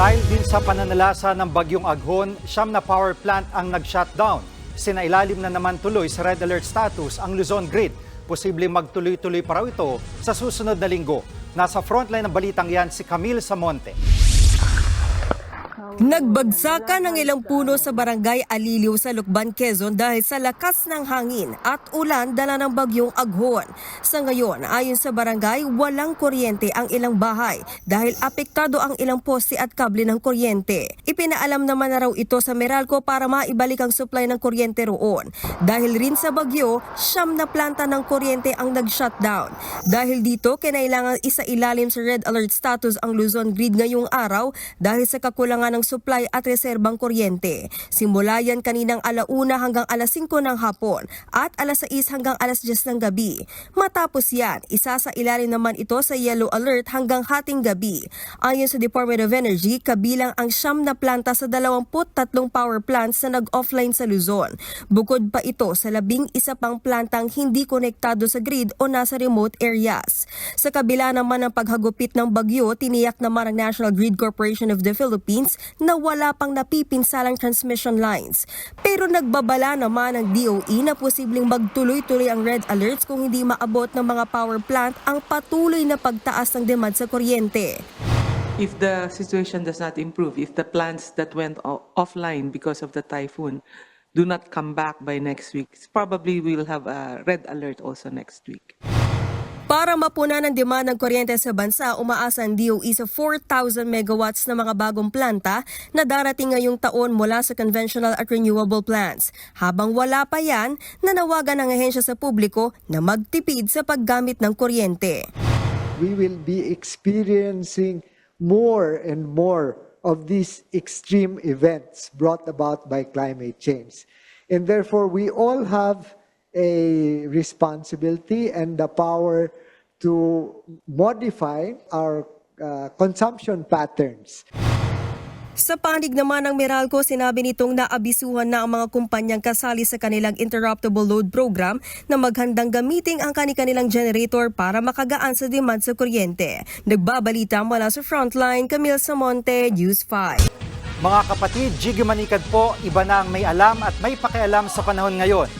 Dahil din sa pananalasa ng bagyong Aghon, siyam na power plant ang nag-shutdown. Sinailalim na naman tuloy sa red alert status ang Luzon Grid. Posible magtuloy-tuloy pa raw ito sa susunod na linggo. Nasa frontline ng balitang yan si Camille Samonte. Nagbagsakan ng ilang puno sa barangay Aliliw sa Lukban, Quezon dahil sa lakas ng hangin at ulan dala ng bagyong Aghon. Sa ngayon, ayon sa barangay, walang kuryente ang ilang bahay dahil apektado ang ilang poste at kable ng kuryente. Ipinaalam naman na raw ito sa Meralco para maibalik ang supply ng kuryente roon. Dahil rin sa bagyo, siyam na planta ng kuryente ang nag-shutdown. Dahil dito, kinailangan isa ilalim sa red alert status ang Luzon Grid ngayong araw dahil sa kakulangan ng supply at reserbang kuryente. Simula yan kaninang alauna hanggang alas 5 ng hapon at alas 6 hanggang alas 10 ng gabi. Matapos yan, isa sa ilalim naman ito sa yellow alert hanggang hating gabi. Ayon sa Department of Energy, kabilang ang siyam na planta sa 23 power plants na nag-offline sa Luzon. Bukod pa ito sa labing isa pang plantang hindi konektado sa grid o nasa remote areas. Sa kabila naman ng paghagupit ng bagyo, tiniyak naman ng National Grid Corporation of the Philippines na wala pang napipinsalang transmission lines. Pero nagbabala naman ang DOE na posibleng magtuloy-tuloy ang red alerts kung hindi maabot ng mga power plant ang patuloy na pagtaas ng demand sa kuryente. if the situation does not improve, if the plants that went offline because of the typhoon do not come back by next week, probably we'll have a red alert also next week. Para mapunan ang demand ng kuryente sa bansa, umaasa ang DOE sa 4,000 megawatts na mga bagong planta na darating ngayong taon mula sa conventional at renewable plants. Habang wala pa yan, nanawagan ang ahensya sa publiko na magtipid sa paggamit ng kuryente. we will be experiencing more and more of these extreme events brought about by climate change. And therefore, we all have a responsibility and the power to modify our uh, consumption patterns. Sa panig naman ng Meralco, sinabi nitong naabisuhan na ang mga kumpanyang kasali sa kanilang interruptible load program na maghandang gamitin ang kanilang generator para makagaan sa demand sa kuryente. Nagbabalita mula sa Frontline, Camille Samonte, News 5. Mga kapatid, Jiggy Manikad po, iba na ang may alam at may pakialam sa panahon ngayon.